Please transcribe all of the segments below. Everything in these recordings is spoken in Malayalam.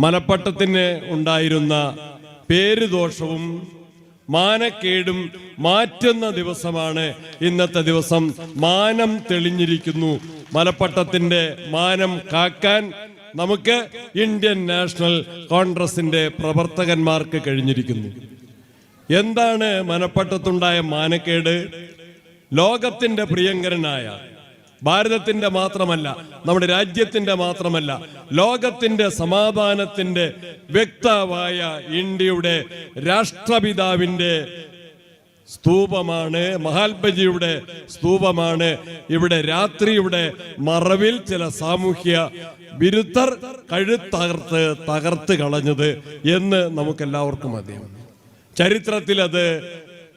മലപ്പട്ടത്തിന് ഉണ്ടായിരുന്ന പേരുദോഷവും മാനക്കേടും മാറ്റുന്ന ദിവസമാണ് ഇന്നത്തെ ദിവസം. മാനം തെളിഞ്ഞിരിക്കുന്നു. മലപ്പട്ടത്തിന്റെ മാനം കാക്കാൻ നമുക്ക് ഇന്ത്യൻ നാഷണൽ കോൺഗ്രസിന്റെ പ്രവർത്തകന്മാർക്ക് കഴിഞ്ഞിരിക്കുന്നു. എന്താണ് മനപ്പട്ടത്തുണ്ടായ മാനക്കേട്? ലോകത്തിന്റെ പ്രിയങ്കരനായ ഭാരതത്തിന്റെ മാത്രമല്ല നമ്മുടെ രാജ്യത്തിന്റെ മാത്രമല്ല ലോകത്തിന്റെ സമാധാനത്തിന്റെ വ്യക്താവായ ഇന്ത്യയുടെ രാഷ്ട്രപിതാവിന്റെ സ്തൂപമാണ് മഹാത്മജിയുടെ സ്തൂപമാണ്. ഇവിടെ രാത്രിയുടെ മറവിൽ ചില സാമൂഹ്യ വിരുദ്ധർ കഴുത്തകർത്ത് തകർത്ത് കളഞ്ഞത് എന്ന് നമുക്കെല്ലാവർക്കും അറിയാം. ചരിത്രത്തിൽ അത്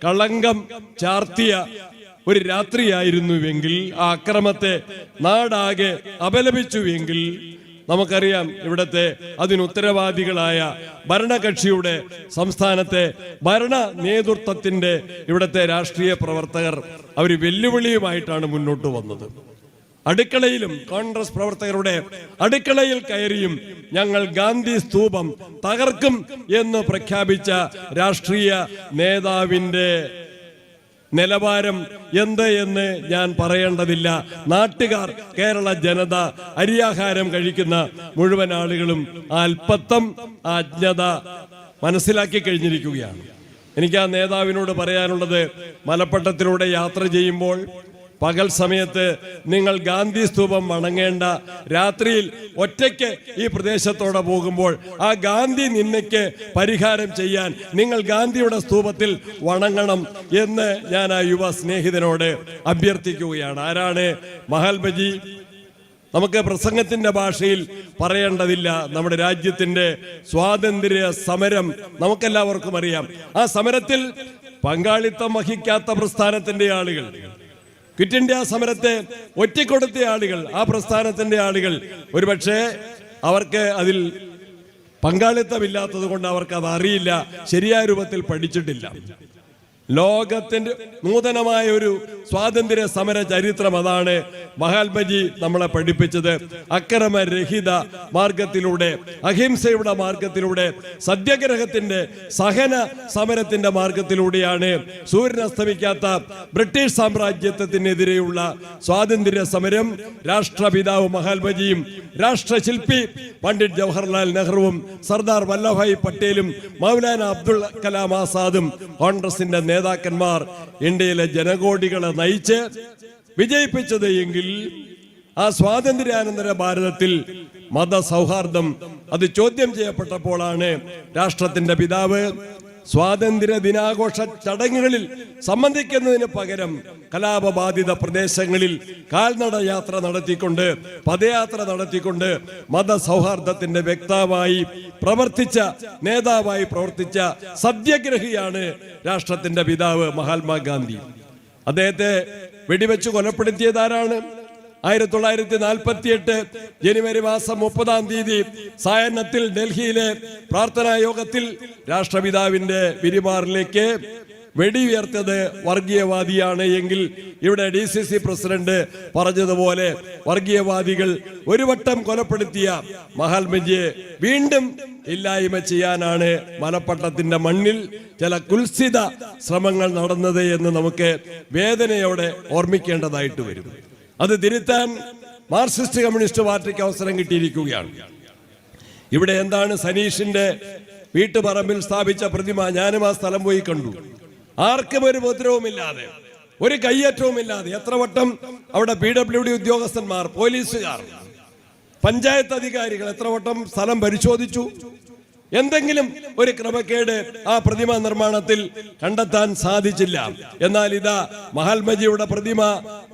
കളങ്കം ചാർത്തിയ ഒരു രാത്രിയായിരുന്നുവെങ്കിൽ ആ അക്രമത്തെ നാടാകെ അപലപിച്ചുവെങ്കിൽ നമുക്കറിയാം ഇവിടത്തെ അതിനുത്തരവാദികളായ ഭരണകക്ഷിയുടെ സംസ്ഥാനത്തെ ഭരണ നേതൃത്വത്തിന്റെ ഇവിടത്തെ രാഷ്ട്രീയ പ്രവർത്തകർ അവർ വെല്ലുവിളിയുമായിട്ടാണ് മുന്നോട്ട് വന്നത്. അടുക്കളയിലും കോൺഗ്രസ് പ്രവർത്തകരുടെ അടുക്കളയിൽ കയറിയും ഞങ്ങൾ ഗാന്ധി സ്തൂപം തകർക്കും എന്ന് പ്രഖ്യാപിച്ച രാഷ്ട്രീയ നേതാവിന്റെ നിലവാരം എന്ത് എന്ന് ഞാൻ പറയേണ്ടതില്ല. നാട്ടുകാർ കേരള ജനത അരിയാഹാരം കഴിക്കുന്ന മുഴുവൻ ആളുകളും ആ അല്പത്തം അജ്ഞത മനസ്സിലാക്കി കഴിഞ്ഞിരിക്കുകയാണ്. എനിക്ക് ആ നേതാവിനോട് പറയാനുള്ളത് മലപ്പട്ടത്തിലൂടെ യാത്ര ചെയ്യുമ്പോൾ പകൽ സമയത്ത് നിങ്ങൾ ഗാന്ധി സ്തൂപം വണങ്ങേണ്ട. രാത്രിയിൽ ഒറ്റയ്ക്ക് ഈ പ്രദേശത്തോടെ പോകുമ്പോൾ ആ ഗാന്ധി നിന്നയ്ക്ക് പരിഹാരം ചെയ്യാൻ നിങ്ങൾ ഗാന്ധിയുടെ സ്തൂപത്തിൽ വണങ്ങണം എന്ന് ഞാൻ ആ യുവ സ്നേഹിതനോട് അഭ്യർത്ഥിക്കുകയാണ്. ആരാണ്? മഹാത്മജി നമുക്ക് പ്രസംഗത്തിന്റെ ഭാഷയിൽ പറയേണ്ടതില്ല. നമ്മുടെ രാജ്യത്തിന്റെ സ്വാതന്ത്ര്യ സമരം നമുക്കെല്ലാവർക്കും അറിയാം. ആ സമരത്തിൽ പങ്കാളിത്തം വഹിക്കാത്ത പ്രസ്ഥാനത്തിന്റെ ആളുകൾ ക്വിറ്റ് ഇന്ത്യ സമരത്തെ ഒറ്റിക്കൊടുത്ത ആളുകൾ ആ പ്രസ്ഥാനത്തിന്റെ ആളുകൾ. ഒരുപക്ഷെ അവർക്ക് അതിൽ പങ്കാളിത്തമില്ലാത്തത് കൊണ്ട് അവർക്ക് അത് അറിയില്ല ശരിയായ രൂപത്തിൽ പഠിച്ചിട്ടില്ല. ലോകത്തിന്റെ നൂതനമായ ഒരു സ്വാതന്ത്ര്യ സമര ചരിത്രം അതാണ് മഹാത്മജി നമ്മളെ പഠിപ്പിച്ചത്. അക്രമരഹിത മാർഗത്തിലൂടെ അഹിംസയുടെ മാർഗത്തിലൂടെ സത്യഗ്രഹത്തിന്റെ സഹന സമരത്തിന്റെ മാർഗത്തിലൂടെയാണ് സൂര്യൻ അസ്തമിക്കാത്ത ബ്രിട്ടീഷ് സാമ്രാജ്യത്വത്തിനെതിരെയുള്ള സ്വാതന്ത്ര്യ സമരം. രാഷ്ട്രപിതാവ് മഹാത്മജിയും രാഷ്ട്രശില്പി പണ്ഡിറ്റ് ജവഹർലാൽ നെഹ്റുവും സർദാർ വല്ലഭായ് പട്ടേലും മൗലാന അബ്ദുൾ കലാം ആസാദും കോൺഗ്രസിന്റെ നേതാക്കന്മാർ ഇന്ത്യയിലെ ജനകോടികളെ നയിച്ച് വിജയിപ്പിച്ചത് എങ്കിൽ ആ സ്വാതന്ത്ര്യാനന്തര ഭാരതത്തിൽ മതസൗഹാർദ്ദം അത് ചോദ്യം ചെയ്യപ്പെട്ടപ്പോഴാണ് രാഷ്ട്രത്തിന്റെ പിതാവ് സ്വാതന്ത്ര്യ ദിനാഘോഷ ചടങ്ങുകളിൽ സംബന്ധിക്കുന്നതിന് പകരം കലാപബാധിത പ്രദേശങ്ങളിൽ കാൽനട യാത്ര നടത്തിക്കൊണ്ട് പദയാത്ര നടത്തിക്കൊണ്ട് മതസൗഹാർദ്ദത്തിന്റെ വ്യക്തമായി പ്രവർത്തിച്ച നേതാവായി പ്രവർത്തിച്ച സത്യഗ്രഹിയാണ് രാഷ്ട്രത്തിന്റെ പിതാവ് മഹാത്മാഗാന്ധി. അദ്ദേഹത്തെ വെടിവെച്ച് കൊലപ്പെടുത്തിയതാരാണ് ആയിരത്തി തൊള്ളായിരത്തി നാൽപ്പത്തി എട്ട് ജനുവരി മാസം മുപ്പതാം തീയതി സായന്നത്തിൽ ഡൽഹിയിലെ പ്രാർത്ഥനാ യോഗത്തിൽ രാഷ്ട്രപിതാവിന്റെ പിരിമാറിലേക്ക് വെടിയുയർത്തത് വർഗീയവാദിയാണ് എങ്കിൽ ഇവിടെ ഡി സി സി പ്രസിഡന്റ് പറഞ്ഞതുപോലെ വർഗീയവാദികൾ ഒരു വട്ടം കൊലപ്പെടുത്തിയ മഹാത്മജിയെ വീണ്ടും ഇല്ലായ്മ ചെയ്യാനാണ് മലപ്പട്ടത്തിന്റെ മണ്ണിൽ ചില കുൽസിത ശ്രമങ്ങൾ നടന്നത് എന്ന് നമുക്ക് വേദനയോടെ ഓർമ്മിക്കേണ്ടതായിട്ട് വരും. അത് തിരുത്താൻ മാർക്സിസ്റ്റ് കമ്മ്യൂണിസ്റ്റ് പാർട്ടിക്ക് അവസരം കിട്ടിയിരിക്കുകയാണ്. ഇവിടെ എന്താണ് സനീഷിന്റെ വീട്ടുപറമ്പിൽ സ്ഥാപിച്ച പ്രതിമ? ഞാനും ആ സ്ഥലം പോയി കണ്ടു. ആർക്കും ഒരു ഉപദ്രവമില്ലാതെ ഒരു കയ്യേറ്റവുമില്ലാതെ എത്ര വട്ടം അവിടെ പി ഡബ്ല്യു ഡി ഉദ്യോഗസ്ഥന്മാർ പോലീസുകാർ പഞ്ചായത്ത് അധികാരികൾ എത്ര വട്ടം സ്ഥലം പരിശോധിച്ചു? എന്തെങ്കിലും ഒരു ക്രമക്കേട് ആ പ്രതിമ നിർമ്മാണത്തിൽ കണ്ടെത്താൻ സാധിച്ചില്ല. എന്നാൽ ഇതാ മഹാത്മജിയുടെ പ്രതിമ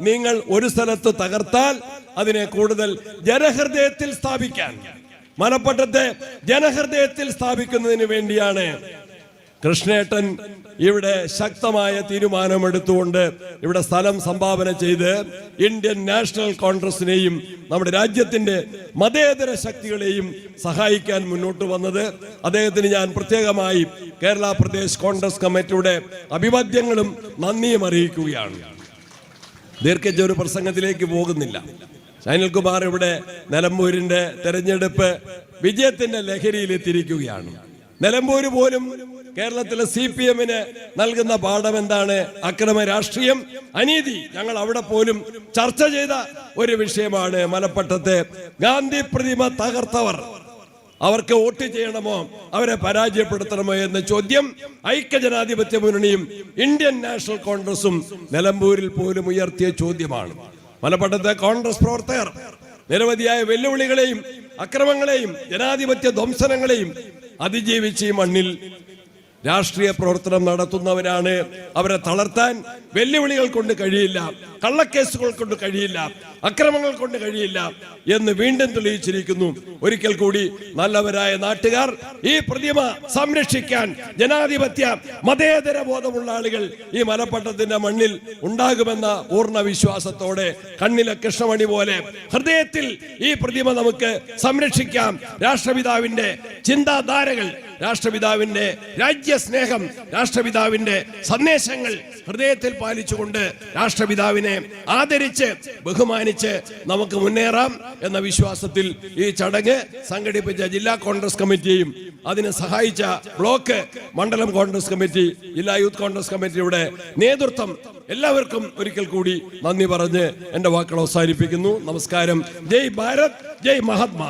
നിങ്ങൾ ഒരു സ്ഥലത്ത് തകർത്താൽ അതിനെ കൂടുതൽ ജനഹൃദയത്തിൽ സ്ഥാപിക്കാൻ. മലപ്പട്ടത്തെ ജനഹൃദയത്തിൽ സ്ഥാപിക്കുന്നതിന് വേണ്ടിയാണ് കൃഷ്ണേട്ടൻ ഇവിടെ ശക്തമായ തീരുമാനമെടുത്തുകൊണ്ട് ഇവിടെ സ്ഥലം സംഭാവന ചെയ്ത് ഇന്ത്യൻ നാഷണൽ കോൺഗ്രസിനെയും നമ്മുടെ രാജ്യത്തിന്റെ മതേതര ശക്തികളെയും സഹായിക്കാൻ മുന്നോട്ട് വന്നത്. അദ്ദേഹത്തിന് ഞാൻ പ്രത്യേകമായി കേരള പ്രദേശ് കോൺഗ്രസ് കമ്മിറ്റിയുടെ അഭിവാദ്യങ്ങളും നന്ദിയും അറിയിക്കുകയാണ്. ദീർഘിച്ച ഒരു പ്രസംഗത്തിലേക്ക് പോകുന്നില്ല. അനിൽകുമാർ ഇവിടെ നിലമ്പൂരിന്റെ തെരഞ്ഞെടുപ്പ് വിജയത്തിന്റെ ലഹരിയിൽ എത്തിയിരിക്കുകയാണ് നിലമ്പൂര് പോലും കേരളത്തിലെ സി പി എമ്മിന് നൽകുന്ന പാഠം എന്താണ് അക്രമ രാഷ്ട്രീയം അനീതി. ഞങ്ങൾ അവിടെ പോലും ചർച്ച ചെയ്ത ഒരു വിഷയമാണ് മലപ്പട്ടത്തെ. ഗാന്ധി പ്രതിമ തകർത്തവർ. അവർക്ക് വോട്ട് ചെയ്യണമോ? അവരെ പരാജയപ്പെടുത്തണമോ എന്ന ചോദ്യം ഐക്യജനാധിപത്യ മുന്നണിയും ഇന്ത്യൻ നാഷണൽ കോൺഗ്രസും നിലമ്പൂരിൽ പോലും ഉയർത്തിയ ചോദ്യമാണ്. മലപ്പട്ടത്തെ കോൺഗ്രസ് പ്രവർത്തകർ നിരവധിയായ വെല്ലുവിളികളെയും അക്രമങ്ങളെയും ജനാധിപത്യ ധ്വംസനങ്ങളെയും അതിജീവിച്ച് ഈ മണ്ണിൽ രാഷ്ട്രീയ പ്രവർത്തനം നടത്തുന്നവരാണ്. അവരെ തളർത്താൻ വെല്ലുവിളികൾ കൊണ്ട് കഴിയില്ല കള്ളക്കേസുകൾ കൊണ്ട് കഴിയില്ല അക്രമങ്ങൾ കൊണ്ട് കഴിയില്ല എന്ന് വീണ്ടും തെളിയിച്ചിരിക്കുന്നു. ഒരിക്കൽ കൂടി നല്ലവരായ നാട്ടുകാർ ഈ പ്രതിമ സംരക്ഷിക്കാൻ ജനാധിപത്യ മതേതര ബോധമുള്ള ആളുകൾ ഈ മലപ്പട്ടത്തിന്റെ മണ്ണിൽ ഉണ്ടാകുമെന്ന പൂർണ വിശ്വാസത്തോടെ കണ്ണിലെ കൃഷ്ണമണി പോലെ ഹൃദയത്തിൽ ഈ പ്രതിമ നമുക്ക് സംരക്ഷിക്കാം. രാഷ്ട്രപിതാവിന്റെ ചിന്താധാരകൾ രാഷ്ട്രപിതാവിന്റെ രാജ്യസ്നേഹം രാഷ്ട്രപിതാവിന്റെ സന്ദേശങ്ങൾ ഹൃദയത്തിൽ പാലിച്ചുകൊണ്ട് രാഷ്ട്രപിതാവിനെ ആദരിച്ച് ബഹുമാനിച്ച് നമുക്ക് മുന്നേറാം എന്ന വിശ്വാസത്തിൽ ഈ ചടങ്ങ് സംഘടിപ്പിച്ച ജില്ലാ കോൺഗ്രസ് കമ്മിറ്റിയും അതിനെ സഹായിച്ച ബ്ലോക്ക് മണ്ഡലം കോൺഗ്രസ് കമ്മിറ്റി ജില്ലാ യൂത്ത് കോൺഗ്രസ് കമ്മിറ്റിയുടെ നേതൃത്വം എല്ലാവർക്കും ഒരിക്കൽ കൂടി നന്ദി പറഞ്ഞ് എന്റെ വാക്കുകൾ അവസാനിപ്പിക്കുന്നു. നമസ്കാരം. ജയ് ഭാരത് ജയ് മഹാത്മാ.